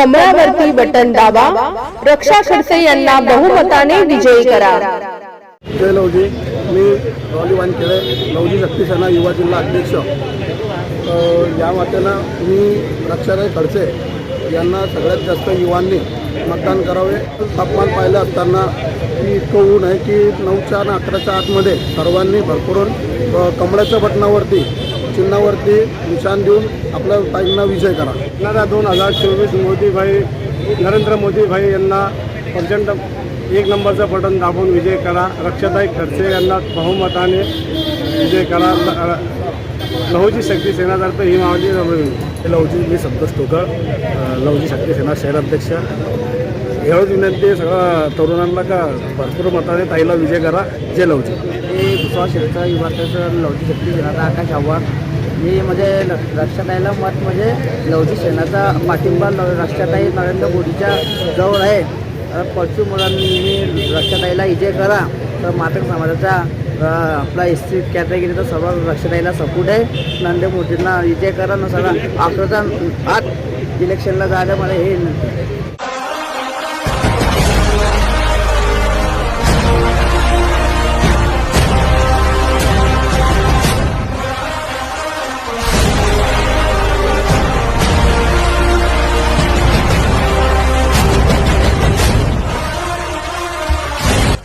कमळावरती button दाबा. रक्षा खडसे यांना बहुमताने विजयी करा. जय लवजी. मी रॉली वानखेडे लवजी शक्तीसेना युवा जिल्हा अध्यक्ष. या वाटेनं मी रक्षाराय खडसे यांना सगळ्यात जास्त युवांनी मतदान करावे. तापमान पाहिलं असताना की इतकं ऊन आहे की नऊच्या आणि अकराच्या आतमध्ये सर्वांनी भरपूरून अ, कमळाच्या बटनावरती चिन्हावरती निशाण देऊन आपल्या ताईंना विजय करा. येणाऱ्या दोन हजार चोवीस मोदीभाई नरेंद्र मोदीभाई यांना प्रचंड एक नंबरचं बटन दाबून विजय करा. रक्षाताई खडसे यांना बहुमताने विजय करा. लहुजी शक्ती सेनातर्फे ही मावली लवजी मी संतोष टोकर अ, लवजी शक्ती सेना शहराध्यक्ष. एवढंच विनंती आहे सगळं तरुणांना का भरपूर मताने ताईला विजय करा. जे लवचे मी दुसरा शेतचा युवाचं लवजी शक्ती घेणारा आकाश आव्हान मी म्हणजे राष्ट्रताईला मत म्हणजे लवजी सेनाचा पाठिंबा न रक्षाताई नरेंद्र मोदीच्या जवळ आहे. तर मुलांनी राष्ट्रताईला विजय करा. तर मातक समाजाचा आपला एस सी कॅटेगरीचा सर्व राष्ट्रताईला सपोर्ट आहे. नरेंद्र मोदींना विजय करा न सगळं अकराचा आत इलेक्शनला जायला मला हे